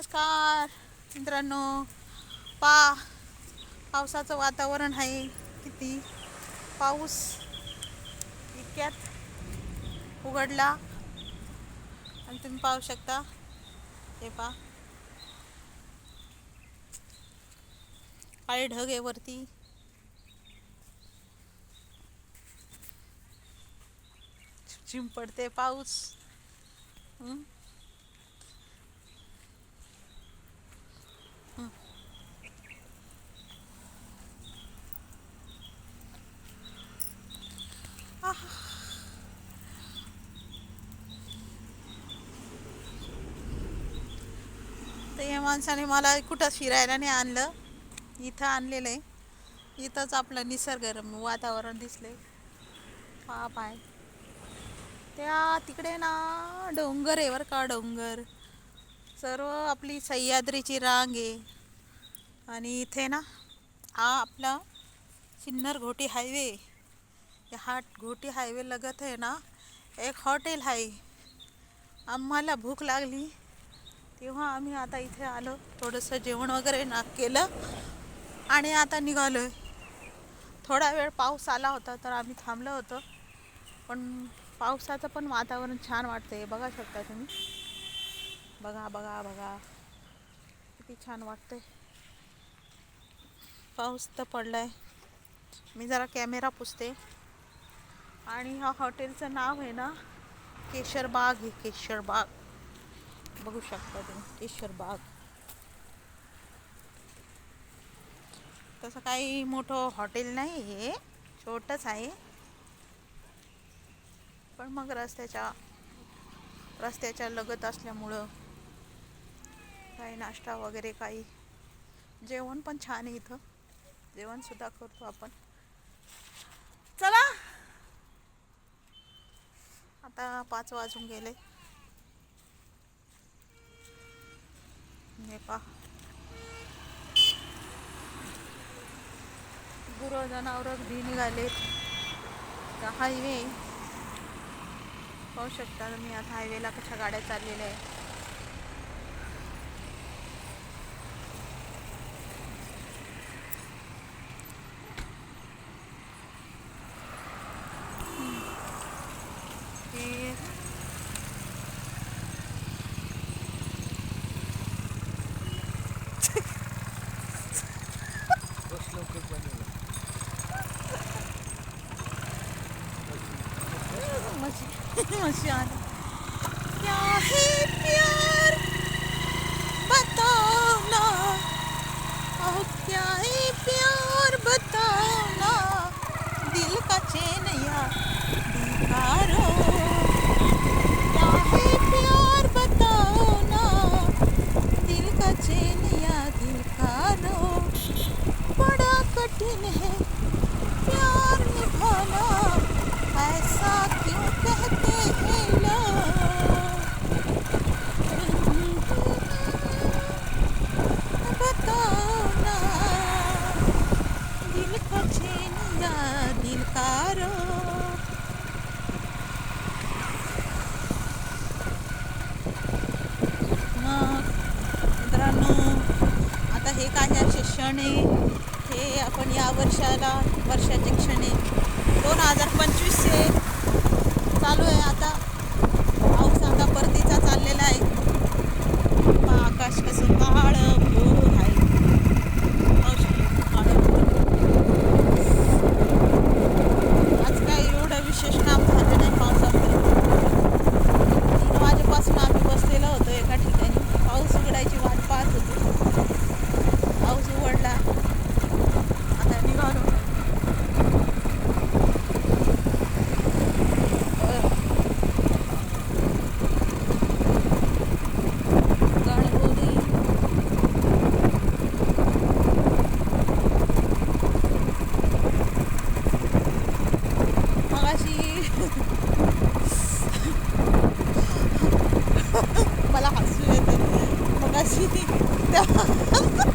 नमस्कार मित्रांनो. पा पावसाचं वातावरण आहे. किती पाऊस इतक्यात उघडला. आणि तुम्ही पाहू शकता. हे पा काळे ढग आहे वरती. चिम पाऊस. या माणसाने मला कुठं फिरायला नाही आणलं. इथं आणलेलं आहे. इथंच आपलं निसर्गरम्य वातावरण दिसले पाप आहे. त्या तिकडे ना डोंगर आहे बरं का डोंगर. सर्व आपली सह्याद्रीची रांग आहे. आणि इथे ना हा आपला सिन्नर घोटी हायवे या हा घोटी हायवे लगत आहे ना एक हॉटेल आहे. आम्हाला भूक लागली. तेव्हा आम्ही आता इथे आलो थोडंसं जेवण वगैरे ना केलं आणि आता निघालो आहे थोडा वेळ पाऊस आला होता तर आम्ही थांबलो होतो पण पावसाचं पण वातावरण छान वाटतं आहे बघा शकता तुम्ही. बघा बघा बघा. किती छान वाटते पाऊस तर पडला आहे मी जरा कॅमेरा पुसते. आणि ह्या हॉटेलचं नाव आहे ना केशरबाग आहे केशरबाग. बघू शकता तुम्ही केशर बाग. तसं काही मोठं हॉटेल नाही आहे छोटंच आहे. पण मग रस्त्याच्या रस्त्याच्या लगत असल्यामुळं काही नाश्ता वगैरे काही जेवण पण छान आहे इथं. जेवणसुद्धा करतो आपण. चला! आता पाच वाजून गेले. हे पा गुरं जनावरं भी निघालेत हायवे पाहू शकता तुम्ही आता हायवेला कशा गाड्या चाललेल्या आहे 这么香 आणि हे आपण या वर्षाला वर्षाचे क्षण आहे दोन हजार पंचवीसचे चालू आहे आता पाऊस आता परतीचा चाललेला आहे पहा आकाश कसं काळ भोर आहे पाऊस काळं आज काय एवढं विशेष काम झालं नाही पावसामुळे तीन वाजेपासून आम्ही बसलेलो होतो एका ठिकाणी पाऊस उघडायची वाट पाहत होतो पाऊस उघडला आता निघालो गणगोरी मगाशी मला हसू येते मगाशी त्या पोरं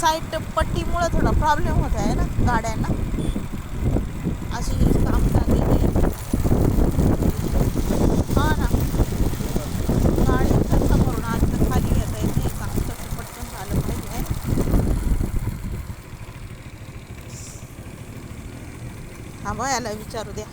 साईड पट्टीमुळं थोडा प्रॉब्लेम होत आहे ना गाड्यांना. अशी काम झालेली हां ना. गाडी कसं करून आज तर खाली घेता आहे नाही. काम कसं पटकन झालं पाहिजे. थांबा याला विचारू द्या.